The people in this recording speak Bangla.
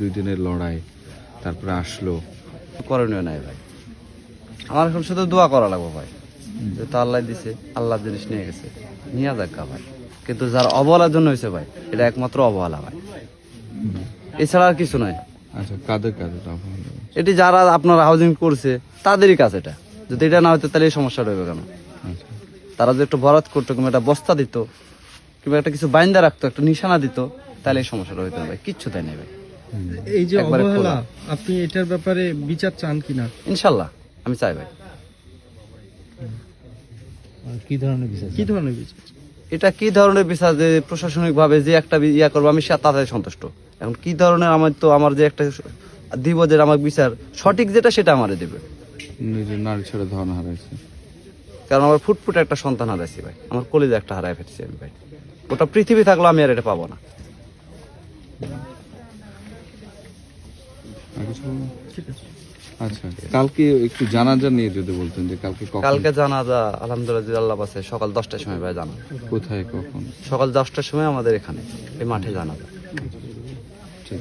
দুই দিনের লড়াই তারপরে আসলো। করণীয় নাই ভাই। আমার এখন শুধু দোয়া করা লাগবে ভাই। যে তো আল্লাহ দিছে আল্লাহ জিনিস নিয়ে গেছে। নিয়ে যাক ভাই। কিন্তু যার অবহেলার জন্য হয়েছে ভাই এটা একমাত্র অবহেলা ভাই। এছাড়া আর কিছু নয়। আচ্ছা কাদের কাদের এটি যারা আপনার হাউজিং করছে তাদেরই কাজ এটা। যদি এটা না হতো তাহলে এই সমস্যা রইবে কেন? আচ্ছা। তারা যদি একটু বরাত করতো কিংবা একটা বস্তা দিত কিংবা একটা কিছু বাইন্দা রাখতো একটা নিশানা দিত তাহলে এই সমস্যাটা হইতো ভাই। কিচ্ছু তাই নেই ভাই। এই যে একবারে অবহেলা আপনি এটার ব্যাপারে বিচার চান কিনা? ইনশাল্লাহ আমি চাই ভাই। কি ধরনের বিচার কি ধরনের বিচার এটা কি ধরনের বিচার যে প্রশাসনিক ভাবে যে একটা ইয়া করব আমি তাতে সন্তুষ্ট। এখন কি ধরনের আমার তো আমার যে একটা দিব যে আমার বিচার সঠিক যেটা সেটা আমারে দেবে। নারী ছেড়ে ধন হারাইছে। কারণ আমার ফুটফুটে একটা সন্তান হারাইছি ভাই। আমার কলেজে একটা হারাই ফেলছি আমি ভাই। ওটা পৃথিবী থাকলেও আমি আর এটা পাবো না। কিছু আচ্ছা। কালকে একটু জানাজা নিয়ে যদি বলতেন যে কালকে কালকে জানাজা আলহামদুলিল্লাহ আল্লাহ পাশে সকাল দশটার সময় ভাই জানা কোথায় কখন? সকাল দশটার সময় আমাদের এখানে এই মাঠে জানাজা। ঠিক।